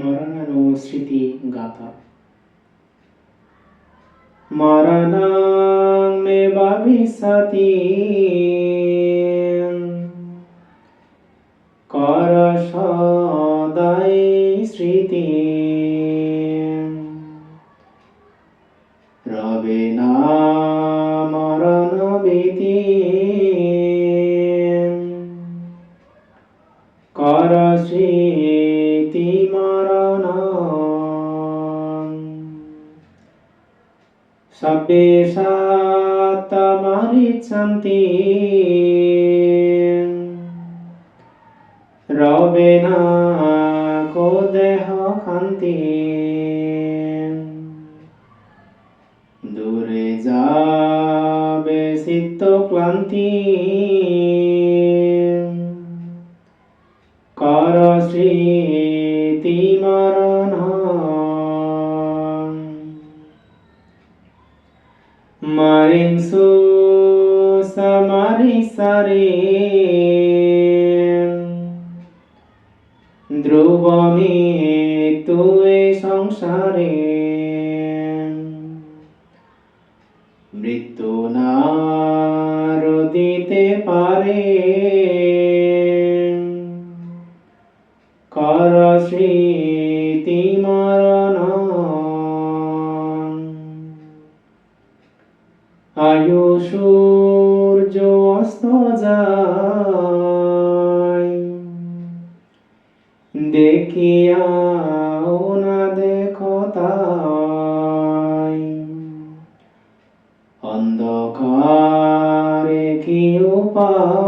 মরণানো স্মৃতি গাথা মরণাং মে ভবিষ্যতি কর স্মৃতি রবে না মরণ ভীতি কর স্মৃতি সবে সাতমারিচ্ছন্তি রবে না কো দেহ খান্তি। দূরে যাবে চিত্ত ক্লান্তি। ধ্রুব মৃত্যু এ সংসারে। মৃত্যু না দিতে পারে। কর স্মৃতি মরণ। আয়ু সূর্য অস্ত যায়। দেখিয়াও না দেখো তাই। অন্ধকারে কি উপায়?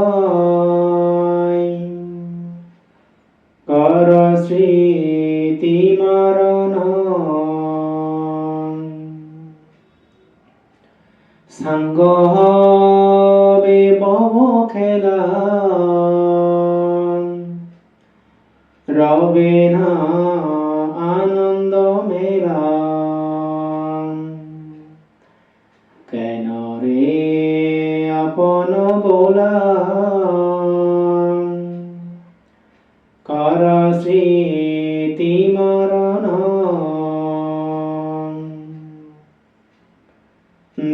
কর স্মৃতি মরণ। সাঙ্গ হবে বব খেলা। স্মৃতি মরণ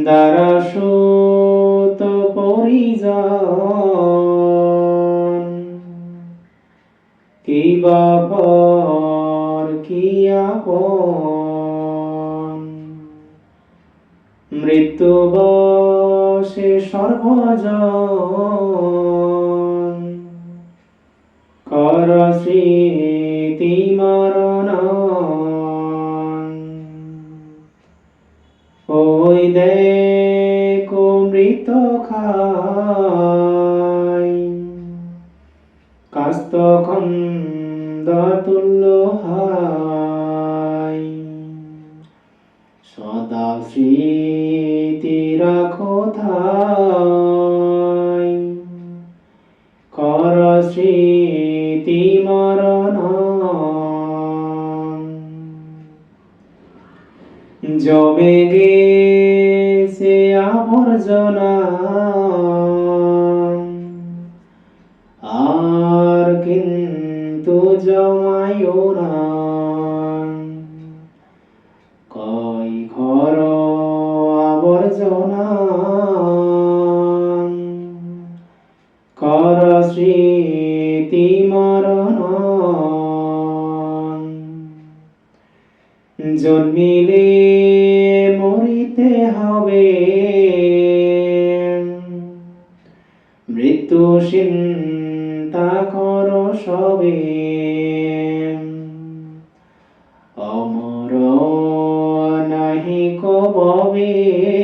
দারাসুত পরিজন কি বাপর কি আপন মৃত্যু বসে সর্বজন কর সদা স্মৃতি রাখো থাই কর স্মৃতি মরণ জমে গেছে আবর্জনা। আর কিন্তু জমায়ও না। মৃত্যু চিন্তা কর সবে। অমর নাহি কববে।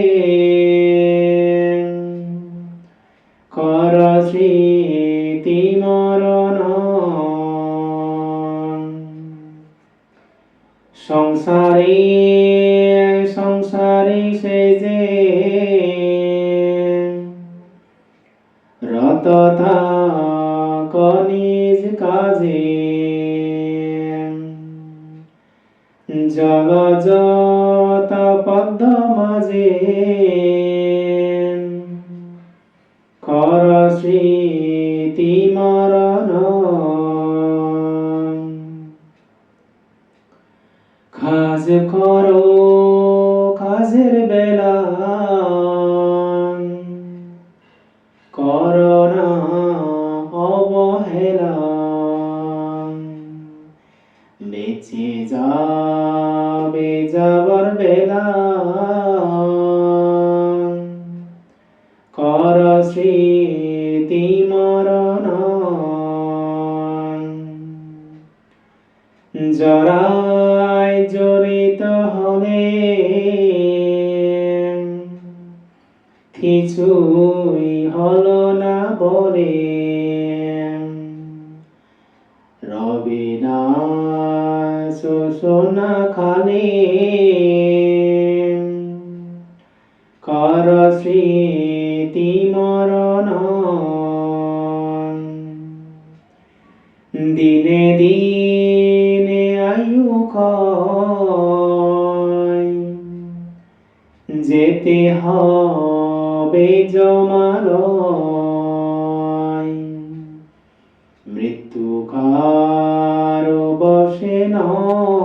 করো কাজের বেলা। করোনা অবহেলা। বেঁচে যাবে যাবার বেলা। কর স্মৃতি কর স্মৃতি মরণ। দিনে দিনে আয়ু যেতে হবে জমালয়। মৃত্যু কারও বসে নয়।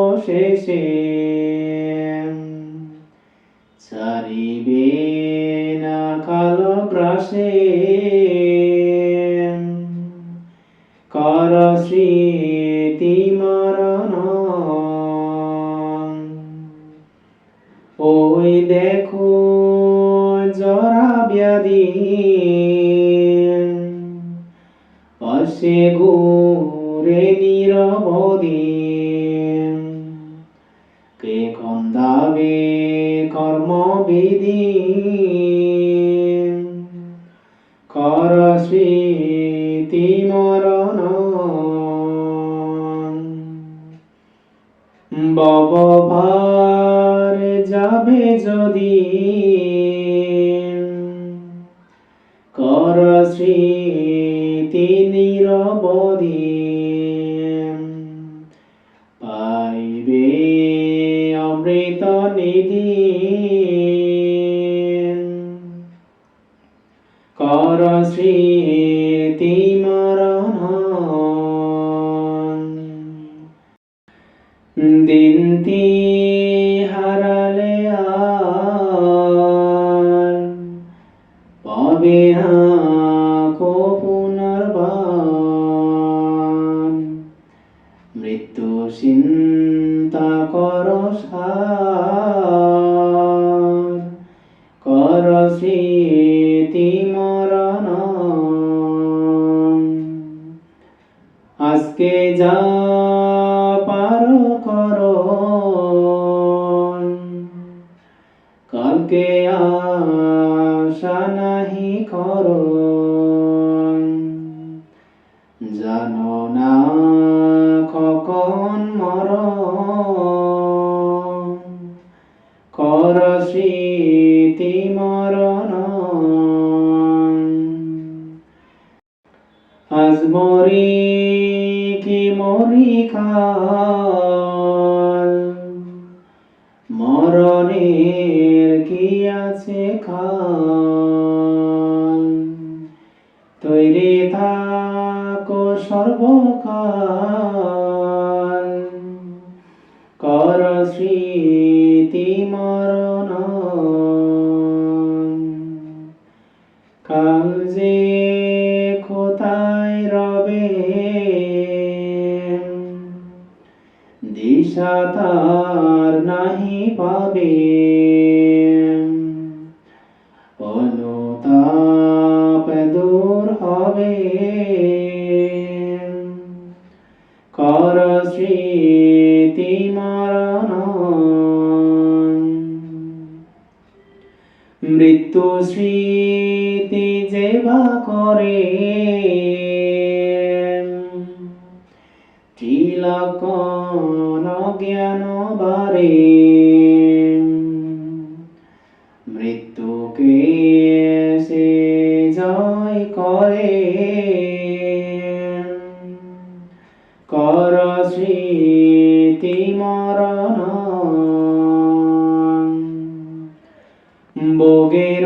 অবশেষে ছাড়িবে না কালো গ্রাসে কর স্মৃতি মরণ ওই দেখো জরা ব্যাধি পাশে নিরবধি কর স্মৃতি নিরবধি পাইবে অমৃত নিধি। কর স্মৃতি মরণ দিনটি হারালে আর পাবে না। আজকে যা পারো করো। কালকে আশা নাহি করো। জানো না কখন মর। কর স্মৃতি মরণ। আজ মরি মরি তার নাহি পাবে। অনুতাপ দূর হবে। কর স্মৃতি মরণ। মৃত্যু স্মৃতি যেবা করে। যেন বারে মৃত্যুকে সে জয় করে কর স্মৃতি মরণ বোগের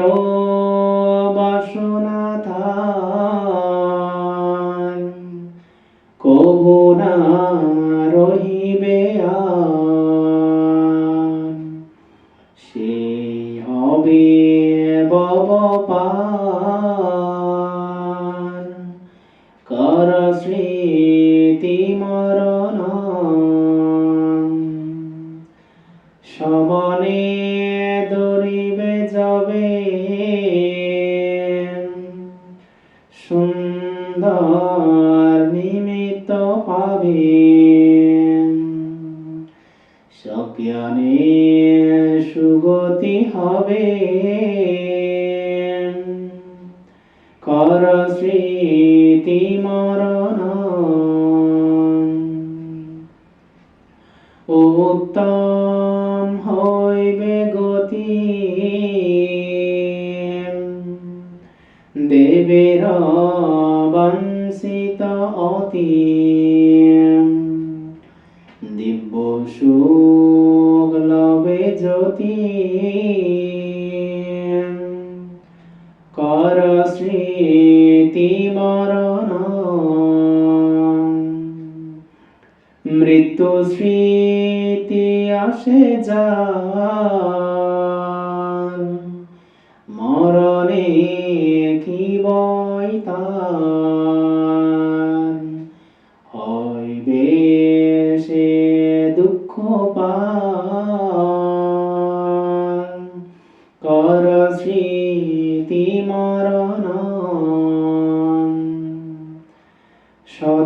বাসনা থান কবুনা রহি সুন্দর নিমিত্ত পাবে সজ্ঞানে সুগতি হবে। কর স্মৃতি মরণ। অতি দিব্য সুখ লবে জ্যোতি কর স্মৃতি মরণ। মৃত্যু স্মৃতি আসে যা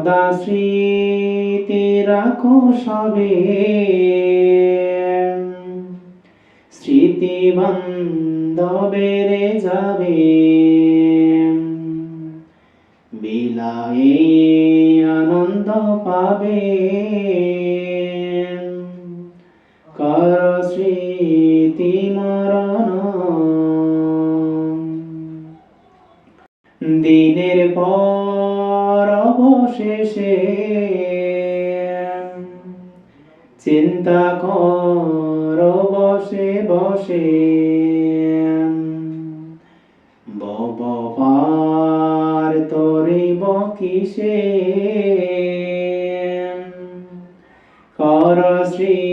সদা স্মৃতি রাখো সবে। স্মৃতি বান্ধবেরে যাবে। বিলায়ে আনন্দ পাবে। কর স্মৃতি মরণ। দিনের পর অবশেষে চিন্তা কর বসে বসে। ববার তরিব কিসে? কর স্মৃতি